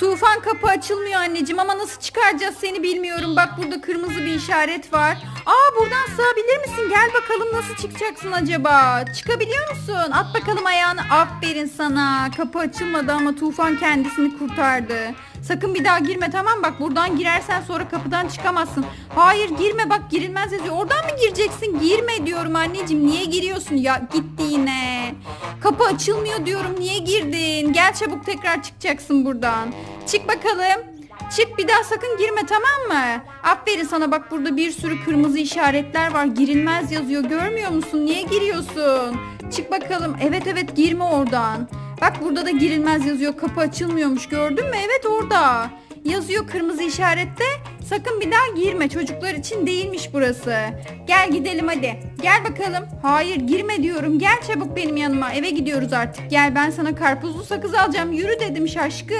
Tufan kapı açılmıyor anneciğim ama nasıl çıkaracağız seni bilmiyorum. Bak burada kırmızı bir işaret var. Aa buradan sığabilir misin? Gel bakalım nasıl çıkacaksın acaba? Çıkabiliyor musun? At bakalım ayağını. Aferin sana. Kapı açılmadı ama Tufan kendisini kurtardı. Sakın bir daha girme tamam bak buradan girersen sonra kapıdan çıkamazsın. Hayır girme bak girilmez yazıyor. Oradan mı gireceksin? Girme diyorum anneciğim. Niye giriyorsun? Ya gitti yine. Kapı açılmıyor diyorum. Niye girdin? Gel çabuk tekrar çıkacaksın buradan. Çık bakalım. Çık bir daha sakın girme tamam mı? Aferin sana bak burada bir sürü kırmızı işaretler var. Girilmez yazıyor. Görmüyor musun? Niye giriyorsun? Çık bakalım. Evet evet girme oradan. Bak burada da girilmez yazıyor. Kapı açılmıyormuş. Gördün mü? Evet orada. Yazıyor kırmızı işarette. Sakın bir daha girme. Çocuklar için değilmiş burası. Gel gidelim hadi. Gel bakalım. Hayır girme diyorum. Gel çabuk benim yanıma. Eve gidiyoruz artık. Gel ben sana karpuzlu sakız alacağım. Yürü dedim şaşkın.